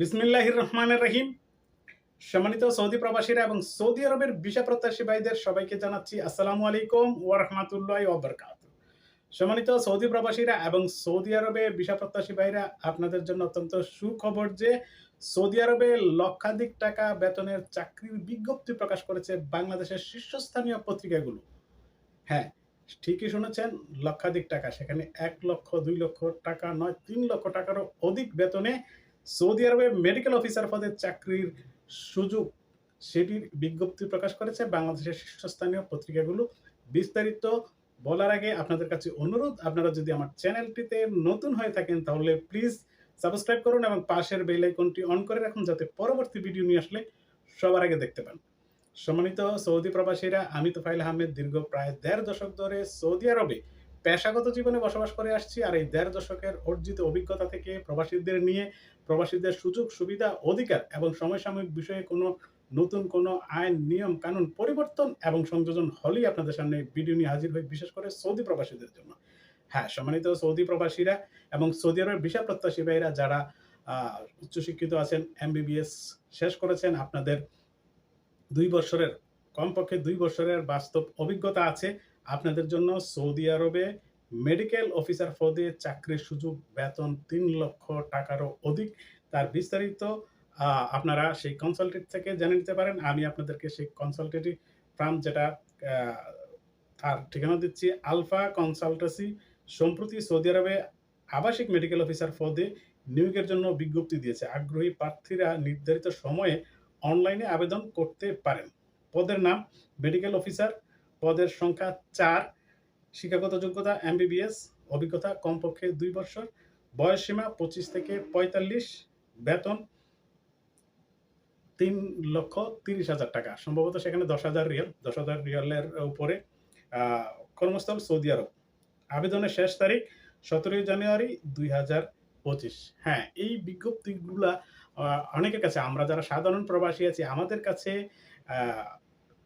বিসমিল্লাহির রহমানের রহিম। সম্মানিত সৌদি প্রবাসীরা এবং সৌদি আরবের ভিসা প্রত্যাশী ভাইদের সবাইকে জানাচ্ছি আসসালামু আলাইকুম ওয়া রাহমাতুল্লাহি ওয়া সম্মানিত সৌদি প্রবাসীরা এবং সৌদি আরবে ভিসা প্রত্যাশী ভাইরা, আপনাদের জন্য অত্যন্ত সুখবর যে সৌদি আরবে লক্ষাধিক টাকা বেতনের চাকরির বিজ্ঞপ্তি প্রকাশ করেছে বাংলাদেশের শীর্ষস্থানীয় পত্রিকাগুলো। হ্যাঁ ঠিকই শুনেছেন, লক্ষাধিক টাকা, সেখানে এক লক্ষ, দুই লক্ষ টাকা নয়, তিন লক্ষ টাকারও অধিক বেতনে সৌদি আরবে মেডিকেল অফিসার পদে চাকরির সুযোগ সেটির বিজ্ঞপ্তি প্রকাশ করেছে। বাংলাদেশের শীর্ষস্থানীয় পত্রিকাগুলো বিস্তারিত বলার আগে আপনাদের কাছে অনুরোধ, আপনারা যদি আমার চ্যানেলটিতে নতুন হয়ে থাকেন তাহলে প্লিজ সাবস্ক্রাইব করুন এবং পাশের বেল আইকনটি অন করে রাখুন যাতে পরবর্তী ভিডিও নিয়ে আসলে সবার আগে দেখতে পান। সম্মানিত সৌদি প্রবাসীরা, আমি তো ফাইল আহমেদ, দীর্ঘ প্রায় দেড় দশক ধরে সৌদি আরবে পেশাগত জীবনে বসবাস করে আসছি আর এই দেড় দশকের অর্জিত অভিজ্ঞতা থেকে প্রবাসীদের নিয়ে প্রবাসীদের সুযোগ, সুবিধা, অধিকার এবং সমসাময়িক বিষয়ে কোনো নতুন কোনো আইন, নিয়ম, কানুন পরিবর্তন এবং সংযোজন হলেই আপনাদের সামনে ভিডিও নিয়ে হাজির হই, বিশেষ করে সৌদি প্রবাসীদের জন্য। হ্যাঁ সম্মানিত সৌদি প্রবাসীরা এবং সৌদি আরবের ভিসা প্রত্যাশী ভাইরা যারা উচ্চশিক্ষিত আছেন, এমবিবিএস শেষ করেছেন, আপনাদের দুই বছরের, কমপক্ষে দুই বছরের বাস্তব অভিজ্ঞতা আছে। আপনাদের জন্য সৌদি আরবে মেডিকেল অফিসার পদে চাকরির সুযোগ, বেতন তিন লক্ষ টাকারও অধিক। তার বিস্তারিত আপনারা সেই কনসালটেন্ট থেকে জেনে নিতে পারেন। আমি আপনাদেরকে সেই কনসালটেন্টি ফার্ম যেটা তার ঠিকানা দিচ্ছি আলফা কনসালটেন্সি সম্প্রতি সৌদি আরবে আবাসিক মেডিকেল অফিসার পদে নিয়োগের জন্য বিজ্ঞপ্তি দিয়েছে। আগ্রহী প্রার্থীরা নির্ধারিত সময়ে অনলাইনে আবেদন করতে পারেন। পদের নাম মেডিকেল অফিসার পদের সংখ্যা চার, শিক্ষাগত যোগ্যতা, এমবিবিএস, অভিজ্ঞতা কমপক্ষে দুই বছর বয়স সীমা পঁচিশ থেকে পঁয়তাল্লিশ, বেতন তিন লক্ষ তিরিশ হাজার টাকা। সম্ভবত সেখানে দশ হাজার রিয়াল, দশ হাজার রিয়ালের উপরে কর্মস্থল সৌদি আরব। আবেদনের শেষ তারিখ সতেরোই জানুয়ারি দুই হাজার পঁচিশ। হ্যাঁ এই বিজ্ঞপ্তিগুলা অনেকের কাছে, আমরা যারা সাধারণ প্রবাসী আছি, আমাদের কাছে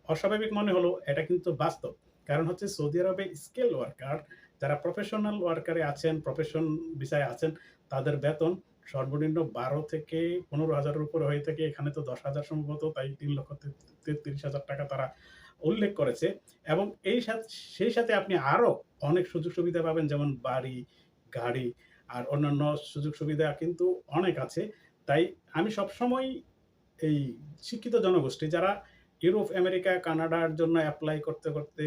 অস্বাভাবিক মনে হলো, এটা কিন্তু বাস্তব। কারণ হচ্ছে সৌদি আরবে স্কেল ওয়ার্কার, যারা প্রফেশনাল ওয়ার্কারে আছেন, প্রফেশন বিষয়ে আছেন, তাদের বেতন সর্বনিম্ন বারো থেকে পনেরো হাজারের উপরে হয়ে থাকে। এখানে তো দশ হাজার সম্ভবত, তাই তিন লক্ষ তেত্রিশ হাজার টাকা তারা উল্লেখ করেছে। এবং এই সাথে, সেই সাথে আপনি আরও অনেক সুযোগ সুবিধা পাবেন, যেমন বাড়ি, গাড়ি আর অন্যান্য সুযোগ সুবিধা কিন্তু অনেক আছে। তাই আমি সবসময় এই শিক্ষিত জনগোষ্ঠী, যারা ইউরোপ, আমেরিকা, কানাডার জন্য অ্যাপ্লাই করতে করতে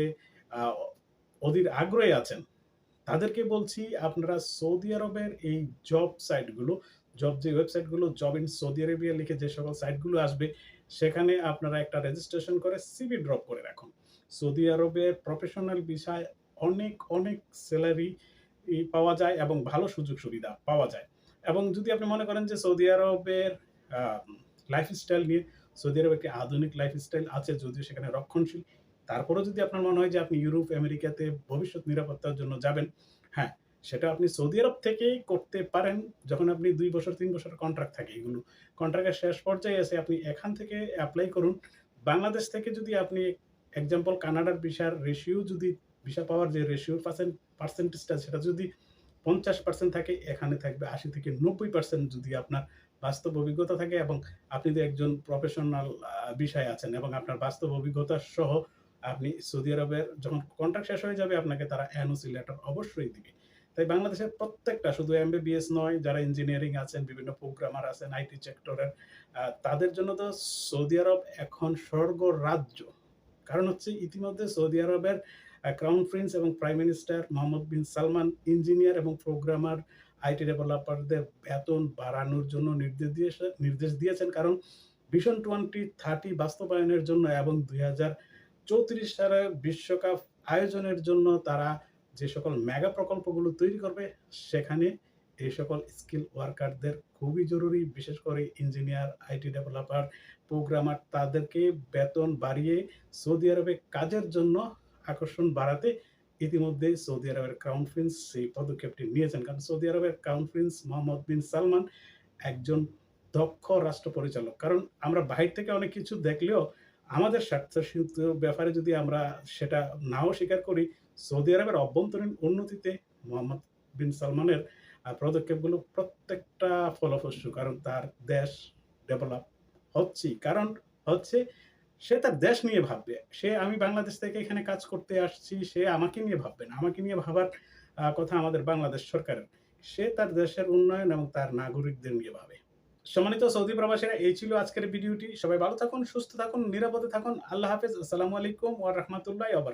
অধীর আগ্রহী আছেন। তাদেরকে বলছি, আপনারা সৌদি আরবের এই জব সাইটগুলো জব যে ওয়েবসাইটগুলো জব ইন সৌদি আরেবিয়া লিখে যে সকল সাইটগুলো আসবে, সেখানে আপনারা একটা রেজিস্ট্রেশন করে সিভি ড্রপ করে রাখুন। সৌদি আরবের প্রফেশনাল বিষয় অনেক অনেক স্যালারি পাওয়া যায় এবং ভালো সুযোগ সুবিধা পাওয়া যায়। এবং যদি আপনি মনে করেন যে সৌদি আরবের লাইফস্টাইল নিয়ে সৌদি আরব একটি আধুনিক লাইফস্টাইল আছে, যদিও সেখানে রক্ষণশীল। তারপরেও যদি আপনার মনে হয় যে আপনি ইউরোপ, আমেরিকাতে ভবিষ্যৎ নিরাপত্তার জন্য যাবেন হ্যাঁ সেটা আপনি সৌদি আরব থেকেই করতে পারেন, যখন আপনি দুই বছর, তিন বছর কন্ট্রাক্ট থাকে এগুলো। কন্ট্রাক্টের শেষ পর্যায়ে এসে আপনি এখান থেকে অ্যাপ্লাই করুন। বাংলাদেশ থেকে যদি আপনি এক্সাম্পল কানাডার ভিসার রেশিও যদি ভিসা পাওয়ার যে রেশিও পার্সেন্ট পার্সেন্টেজটা সেটা যদি পঞ্চাশ পার্সেন্ট থাকে, এখানে থাকবে আশি থেকে নব্বই পার্সেন্ট যদি আপনার বাস্তব অভিজ্ঞতা থাকে এবং আপনি তো একজন প্রফেশনাল বিষয় আছেন এবং আপনার বাস্তব অভিজ্ঞতা সহ আপনি সৌদি আরবের যখন কন্ট্রাক্ট শেষ হয়ে যাবে আপনাকে তারা এনওসি লেটার অবশ্যই দিবে। তাই বাংলাদেশের প্রত্যেকটা শুধু এমবিবিএস নয়, যারা ইঞ্জিনিয়ারিং আছেন, বিভিন্ন প্রোগ্রামার আছেন আইটি সেক্টরের তাদের জন্য তো সৌদি আরব এখন স্বর্গ রাজ্য। কারণ হচ্ছে ইতিমধ্যে সৌদি আরবের ক্রাউন প্রিন্স এবং prime minister Mohammed bin Salman engineer এবং প্রোগ্রামার আইটি ডেভেলপারদের বেতন বাড়ানোর জন্য নির্দেশ দিয়েছে, নির্দেশ দিয়েছেন। কারণ ভিশন টোয়েন্টি থার্টি বাস্তবায়নের জন্য এবং দুই হাজার চৌত্রিশ সালের বিশ্বকাপ আয়োজনের জন্য তারা যে সকল মেগা প্রকল্পগুলো তৈরি করবে, সেখানে এই সকল স্কিল ওয়ার্কারদের খুবই জরুরি। বিশেষ করে ইঞ্জিনিয়ার আইটি ডেভেলপার প্রোগ্রামার তাদেরকে বেতন বাড়িয়ে সৌদি আরবে কাজের জন্য আকর্ষণ বাড়াতে ইতিমধ্যে সৌদি আরবের ক্রাউন প্রিন্স সেই পদক্ষেপটি নিয়েছেন। কারণ সৌদি আরবের crown prince Mohammed bin Salman একজন দক্ষ রাষ্ট্র পরিচালক। কারণ আমরা বাহির থেকে অনেক কিছু দেখলেও আমাদের স্বার্থসিদ্ধ ব্যাপারে যদি আমরা সেটা নাও স্বীকার করি, সৌদি আরবের অভ্যন্তরীণ উন্নতিতে মোহাম্মদ বিন সালমানের পদক্ষেপগুলো প্রত্যেকটা ফলপ্রসূ। কারণ তার দেশ ডেভেলপ হচ্ছে কারণ হচ্ছে সে তার দেশ নিয়ে ভাববে। সে আমি বাংলাদেশ থেকে এখানে কাজ করতে আসছি, সে আমাকে নিয়ে ভাববে না। আমাকে নিয়ে ভাবার কথা আমাদের বাংলাদেশ সরকারের। সে তার দেশের উন্নয়ন এবং তার নাগরিকদের নিয়ে ভাবে। সম্মানিত সৌদি প্রবাসীরা, এই ছিল আজকের ভিডিওটি। সবাই ভালো থাকুন, সুস্থ থাকুন, নিরাপদে থাকুন। আল্লাহ হাফেজ। আসসালামু আলাইকুম ওয়া রাহমাতুল্লাহি ওয়া